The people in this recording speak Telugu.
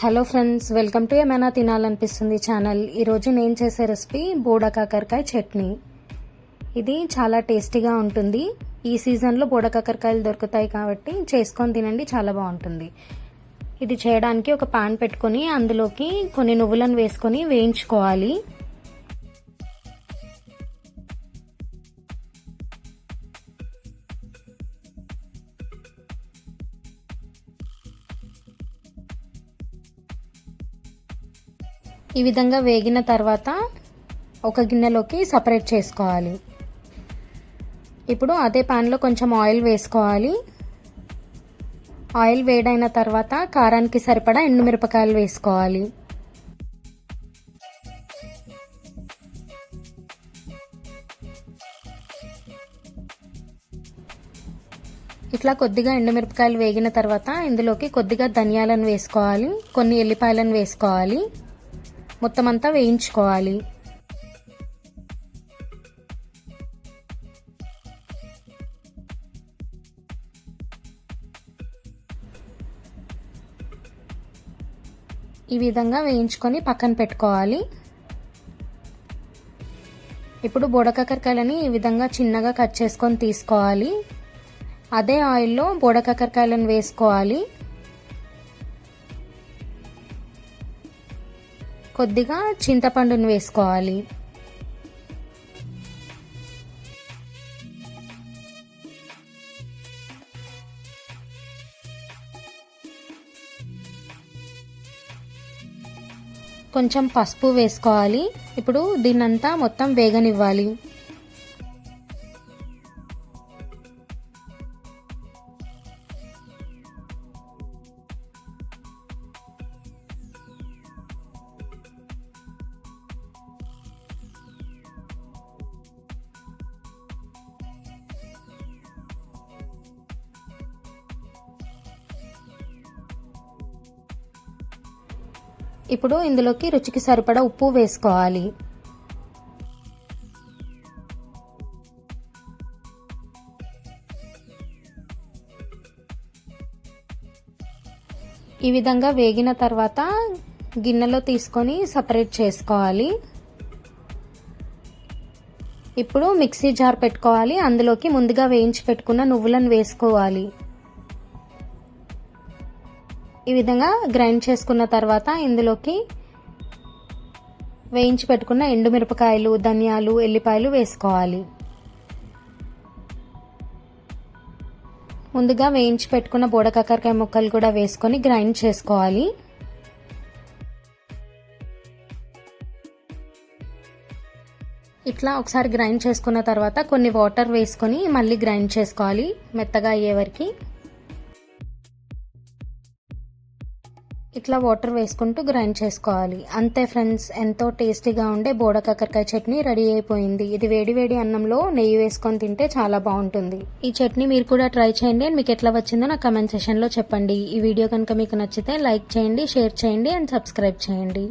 హలో ఫ్రెండ్స్ వెల్కమ్ టు ఏమైనా తినాలనిపిస్తుంది ఛానల్ ఈరోజు నేను చేసే రెసిపీ బోడ కాకరకాయ చట్నీ. ఇది చాలా టేస్టీగా ఉంటుంది. ఈ సీజన్లో బోడ కాకరకాయలు దొరుకుతాయి కాబట్టి చేసుకొని తినండి చాలా బాగుంటుంది. ఇది చేయడానికి ఒక పాన్ పెట్టుకొని అందులోకి కొన్ని నువ్వులను వేసుకొని వేయించుకోవాలి. ఈ విధంగా వేగిన తర్వాత ఒక గిన్నెలోకి సపరేట్ చేసుకోవాలి. ఇప్పుడు అదే పాన్లో కొంచెం ఆయిల్ వేసుకోవాలి. ఆయిల్ వేడైన తర్వాత కారానికి సరిపడా ఎండుమిరపకాయలు వేసుకోవాలి. ఇట్లా కొద్దిగా ఎండుమిరపకాయలు వేగిన తర్వాత ఇందులోకి కొద్దిగా ధనియాలను వేసుకోవాలి. కొన్ని ఎల్లిపాయలను వేసుకోవాలి. మొత్తం అంతా వేయించుకోవాలి. ఈ విధంగా వేయించుకొని పక్కన పెట్టుకోవాలి. ఇప్పుడు బోడకాకరకాయలని ఈ విధంగా చిన్నగా కట్ చేసుకొని తీసుకోవాలి. అదే ఆయిల్లో బోడకాకరకాయలను వేసుకోవాలి. కొద్దిగా చింతపండును వేసుకోవాలి. కొంచెం పసుపు వేసుకోవాలి. ఇప్పుడు దీన్నంతా మొత్తం వేగనివ్వాలి. ఇప్పుడు ఇందులోకి రుచికి సరిపడా ఉప్పు వేసుకోవాలి. ఈ విధంగా వేగిన తర్వాత గిన్నెలో తీసుకొని సపరేట్ చేసుకోవాలి. ఇప్పుడు మిక్సీ జార్ పెట్టుకోవాలి. అందులోకి ముందుగా వేయించి పెట్టుకున్న నువ్వులను వేసుకోవాలి. ఈ విధంగా గ్రైండ్ చేసుకున్న తర్వాత ఇందులోకి వేయించి పెట్టుకున్న ఎండుమిరపకాయలు ధనియాలు ఎల్లిపాయలు వేసుకోవాలి. ముందుగా వేయించి పెట్టుకున్న బోడకాకరకాయ ముక్కలు కూడా వేసుకొని గ్రైండ్ చేసుకోవాలి. ఇట్లా ఒకసారి గ్రైండ్ చేసుకున్న తర్వాత కొన్ని వాటర్ వేసుకొని మళ్ళీ గ్రైండ్ చేసుకోవాలి మెత్తగా అయ్యే వరకు. ఇట్లా వాటర్ వేసుకుంటూ గ్రైండ్ చేసుకోవాలి. అంతే ఫ్రెండ్స్ ఎంతో టేస్టీగా ఉండే బోడ కాకరకాయ చట్నీ రెడీ అయిపోయింది. ఇది వేడి వేడి అన్నంలో నెయ్యి వేసుకొని తింటే చాలా బాగుంటుంది. ఈ చట్నీ మీరు కూడా ట్రై చేయండి అండ్ మీకు ఎట్లా వచ్చిందో నా కమెంట్ సెషన్లో చెప్పండి. ఈ వీడియో కనుక మీకు నచ్చితే లైక్ చేయండి షేర్ చేయండి అండ్ సబ్స్క్రైబ్ చేయండి.